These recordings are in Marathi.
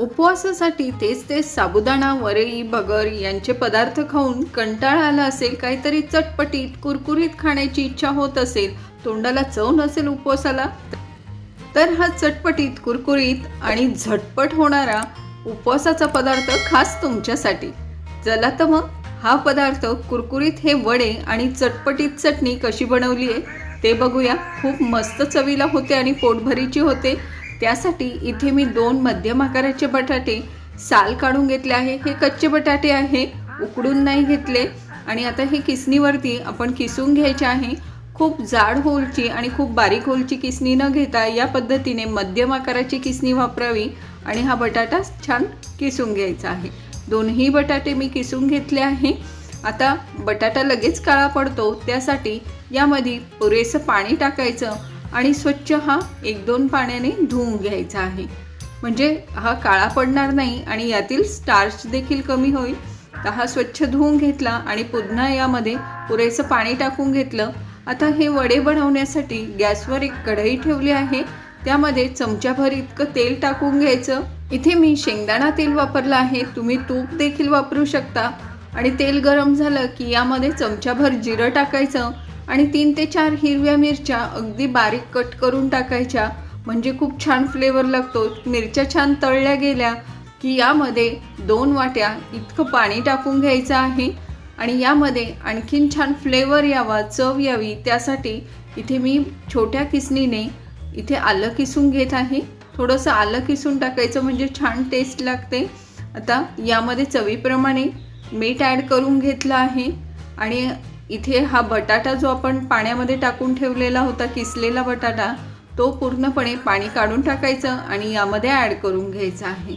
उपवासासाठी तेच तेच साबुदाणा वरई बगर यांचे पदार्थ खाऊन कंटाळा आला असेल काहीतरी चटपटीत कुरकुरीत खाण्याची इच्छा होत असेल तोंडाला चव नसेल उपवासाला तर हा चटपटीत कुरकुरीत आणि झटपट होणारा उपवासाचा पदार्थ खास तुमच्यासाठी. चला तर मग हा पदार्थ कुरकुरीत हे वडे आणि चटपटीत चटणी कशी बनवली आहे ते बघूया. खूप मस्त चवीला होते आणि पोटभरीची होते. त्यासाठी इथे मी दोन मध्यम आकाराचे बटाटे साल काढून घेतले आहे. हे कच्चे बटाटे आहे उकडून नाही घेतले. आणि आता हे किसणीवरती आपण किसून घ्यायचे आहे. खूप जाड होलची आणि खूप बारीक होलची किसणी न घेता या पद्धतीने मध्यम आकाराची किसणी वापरावी आणि हा बटाटा छान किसून घ्यायचा आहे. दोन्ही बटाटे मी किसून घेतले आहे. आता बटाटा लगेच काळा पडतो. त्यासाठी यामध्ये पुरेसं पाणी टाकायचं आणि स्वच्छ हा एक दोन पाण्याने धुवून घ्यायचा आहे. म्हणजे हा काळा पडणार नाही आणि यातील स्टार्च देखील कमी होईल. तर हा स्वच्छ धुवून घेतला आणि पुन्हा यामध्ये पुरेसं पाणी टाकून घेतलं. आता हे वडे बनवण्यासाठी गॅसवर एक कढई ठेवली आहे. त्यामध्ये चमच्याभर इतकं तेल टाकून घ्यायचं. इथे मी शेंगदाणा तेल वापरलं आहे. तुम्ही तूप देखील वापरू शकता. आणि तेल गरम झालं की यामध्ये चमच्याभर जिरं टाकायचं. आणि तीन ते चार हिरव्या मिरच्या अगदी बारीक कट करून टाकायच्या. म्हणजे खूप छान फ्लेवर लागतो. मिरच्या छान तळल्या गेल्या की यामध्ये दोन वाट्या इतकं पाणी टाकून घ्यायचं आहे. आणि यामध्ये आणखीन छान फ्लेवर यावा चव यावी त्यासाठी इथे मी छोट्या किसणीने इथे आलं किसून घेत आहे. थोडंसं आलं किसून टाकायचं म्हणजे छान टेस्ट लागते. आता यामध्ये चवीप्रमाणे मीठ ॲड करून घेतलं आहे. आणि इथे हा बटाटा जो आपण पाण्यामध्ये टाकून ठेवलेला होता किसलेला बटाटा तो पूर्णपणे पाणी काढून टाकायचं आणि यामध्ये ॲड करून घ्यायचा आहे.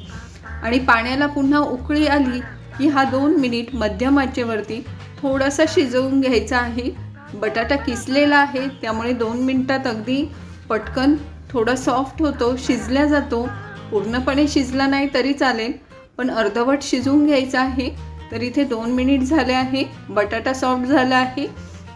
आणि पाण्याला पुन्हा उकळी आली की हा दोन मिनिट मध्यम आचेवरती थोडासा शिजवून घ्यायचा आहे. बटाटा किसलेला आहे त्यामुळे दोन मिनटात अगदी पटकन थोडा सॉफ्ट होतो शिजल्या जातो. पूर्णपणे शिजला नाही तरी चालेल पण अर्धवट शिजवून घ्यायचा आहे. तर इथे दोन मिनिट झाले आहे बटाटा सॉफ्ट झाला आहे.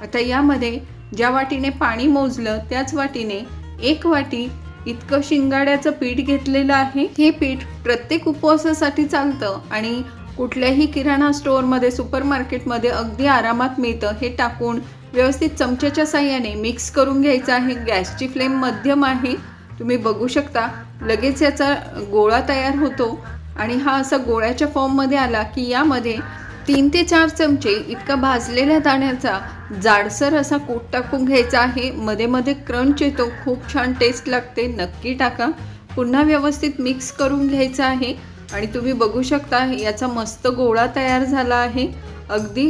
आता यामध्ये ज्या वाटीने पाणी मोजलं त्याच वाटीने एक वाटी इतकं शिंगाड्याचं पीठ घेतलेलं आहे. हे पीठ प्रत्येक उपवासासाठी चालतं आणि कुठल्याही किराणा स्टोअरमध्ये सुपर मार्केटमध्ये अगदी आरामात मिळतं. हे टाकून व्यवस्थित चमच्याच्या साह्याने मिक्स करून घ्यायचं आहे. गॅसची फ्लेम मध्यम आहे. तुम्ही बघू शकता लगेच याचा गोळा तयार होतो. आणि हा असा गोळ्याच्या फॉर्ममध्ये आला की यामध्ये तीन ते चार चमचे इतका भाजलेल्या दाण्याचा जाडसर असा कोट टाकून घ्यायचा आहे. मध्ये मध्ये क्रंच येतो. खूप छान टेस्ट लागते. नक्की टाका. पुन्हा व्यवस्थित मिक्स करून घ्यायचं आहे. आणि तुम्ही बघू शकता याचा मस्त गोळा तयार झाला आहे. अगदी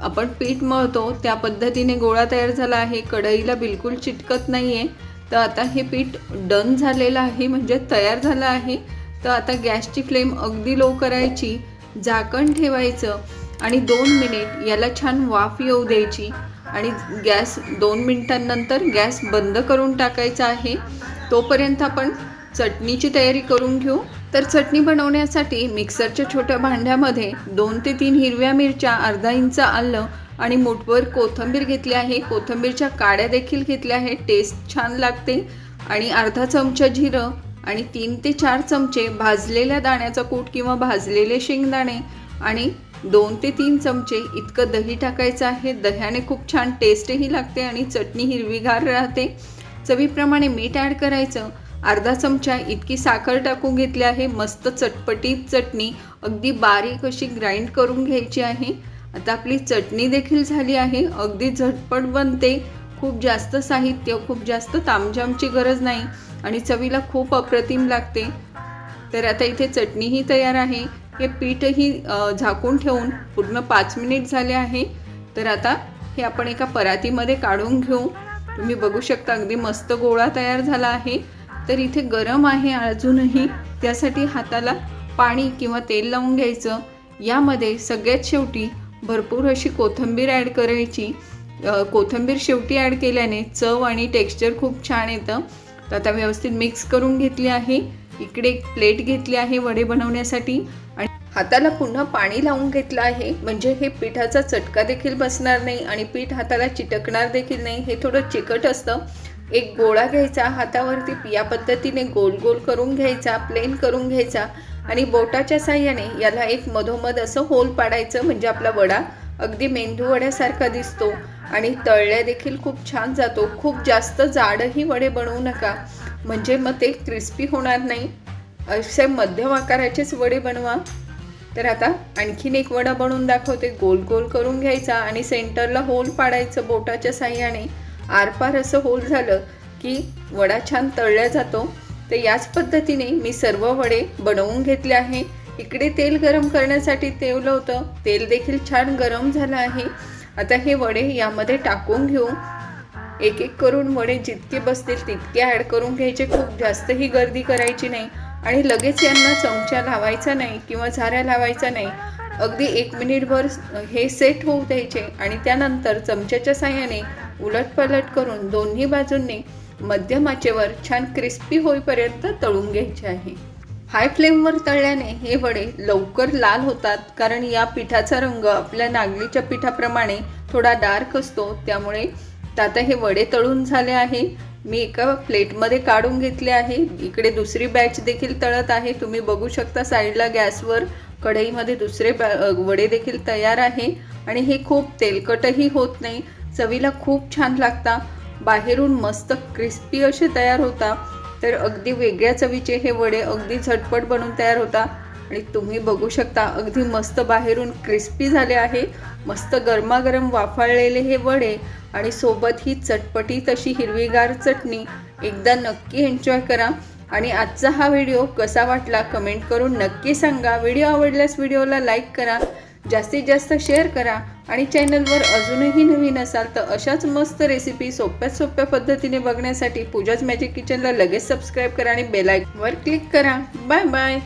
आपण पीठ मळतो त्या पद्धतीने गोळा तयार झाला आहे. कढईला बिलकुल चिटकत नाही आहे तर आता हे पीठ डन झालेलं आहे म्हणजे तयार झालं आहे. तर आता गॅसची फ्लेम अगदी लो करायची झाकण ठेवायचं आणि दोन मिनिट याला छान वाफ येऊ द्यायची. आणि गॅस दोन मिनिटांनंतर गॅस बंद करून टाकायचा आहे. तोपर्यंत आपण चटणीची तयारी करून घेऊ. तर चटणी बनवण्यासाठी मिक्सरच्या छोट्या भांड्यामध्ये दोन ते तीन हिरव्या मिरच्या अर्धा इंच आलं आणि मुठभर कोथिंबीर घेतली आहे. कोथिंबीरच्या काड्या देखील घेतल्या आहे टेस्ट छान लागते. आणि अर्धा चमचा जिरं आणि तीन ते चार चमचे भाजलेल्या दाण्याचा कूट किंवा भाजलेले शेंगदाणे आणि दोन ते तीन चमचे इतकं दही टाकायचं आहे. दह्याने खूप छान टेस्टही लागते आणि चटणी हिरवीगार राहते. चवीप्रमाणे मीठ ॲड करायचं. अर्धा चमचा इतकी साखर टाकून घेतली आहे. मस्त चटपटीत चटणी. अगदी बारीक अशी ग्राइंड करून घ्यायची आहे. आता आपली चटणी देखील झाली आहे. अगदी झटपट बनते. खूप जास्त साहित्य खूप जास्त तामझामची गरज नाही आणि चवीला खूप अप्रतिम लागते. तर आता इथे चटणीही तयार आहे. हे पीठही झाकून ठेवून पूर्ण पाच मिनिट झाले आहे. तर आता हे आपण एका परातीमध्ये काढून घेऊ. तुम्ही बघू शकता अगदी मस्त गोळा तयार झाला आहे. तर इथे गरम आहे अजूनही. त्यासाठी हाताला पाणी किंवा तेल लावून घ्यायचं. यामध्ये सगळ्यात शेवटी भरपूर अशी कोथिंबीर ॲड करायची. कोथिंबीर शेवटी ॲड केल्याने चव आणि टेक्स्चर खूप छान येतं. तर आता व्यवस्थित मिक्स करून घेतली आहे. इकडे एक प्लेट घेतली आहे वडे बनवण्यासाठी. आणि हाताला पुन्हा पाणी लावून घेतलं आहे. म्हणजे हे पिठाचा चटका देखील बसणार नाही आणि पीठ हाताला चिटकणार देखील नाही. हे थोडं चिकट असतं. एक गोळा घ्यायचा हातावरती या पद्धतीने गोल गोल करून घ्यायचा प्लेन करून घ्यायचा. आणि बोटाच्या साह्याने याला एक मधोमध असं होल पाडायचं म्हणजे आपला वडा अगदी मेंदू वड्यासारखा दिसतो आणि तळल्या देखील खूप छान जातो. खूप जास्त जाडही वडे बनवू नका. म्हणजे मग ते क्रिस्पी होणार नाही. असे मध्यम आकाराचेच वडे बनवा. तर आता आणखीन एक वडा बनवून दाखवते. गोल गोल करून घ्यायचा आणि सेंटरला होल पाडायचं बोटाच्या साह्याने. आरपार असं होल झालं की वडा छान तळला जातो. तर याच पद्धतीने मी सर्व वडे बनवून घेतले आहे. इकडे तेल गरम करण्यासाठी तेवलं होतं. तेल देखील छान गरम झालं आहे. आता हे वडे यामध्ये टाकून घेऊ. एक एक करून वडे जितके बसतील तितके ॲड करून घ्यायचे. खूप जास्तही गर्दी करायची नाही. आणि लगेच यांना चमचा लावायचा नाही किंवा झाऱ्या लावायचा नाही. अगदी एक मिनिटभर हे सेट होऊ द्यायचे आणि त्यानंतर चमच्याच्या साह्याने उलटपलट करून दोन्ही बाजूंनी मध्यम आचेवर छान क्रिस्पी होईपर्यंत तळून घ्यायचे आहे. हाय फ्लेमवर तळल्याने हे वडे लवकर लाल होतात कारण या पिठाचा रंग आपल्या नागलीच्या पिठाप्रमाणे थोडा डार्क असतो. त्यामुळे आता हे वडे तळून झाले आहे. मी एका प्लेटमध्ये काढून घेतले आहे. इकडे दुसरी बॅच देखील तळत आहे. तुम्ही बघू शकता साईडला गॅसवर कढईमध्ये दुसरे बॅ वडे देखील तयार आहे. आणि हे खूप तेलकटही होत नाही. चवीला खूप छान लागता. बाहेरून मस्त क्रिस्पी असे तयार होता. तर अगदी वेगळ्या चवीचे हे वडे अगदी झटपट बनून तयार होता. आणि तुम्ही बघू शकता अगदी मस्त बाहेरून क्रिस्पी झाले आहे. मस्त गरमागरम वाफाळलेले हे वडे आणि सोबत ही चटपटी तशी हिरवीगार चटणी. एकदा नक्की एन्जॉय करा. आणि आजचा हा व्हिडिओ कसा वाटला कमेंट करून नक्की सांगा. व्हिडिओ आवडल्यास व्हिडिओला लाईक करा. जास्तीत जास्त शेअर करा आणि चॅनलवर अजूनही नवीन असाल तर अशाच मस्त रेसिपी सोप्यात सोप्या पद्धतीने बघण्यासाठी पूजाच मॅजिक किचनला लगेच सबस्क्राईब करा आणि बेलायकवर क्लिक करा. Bye bye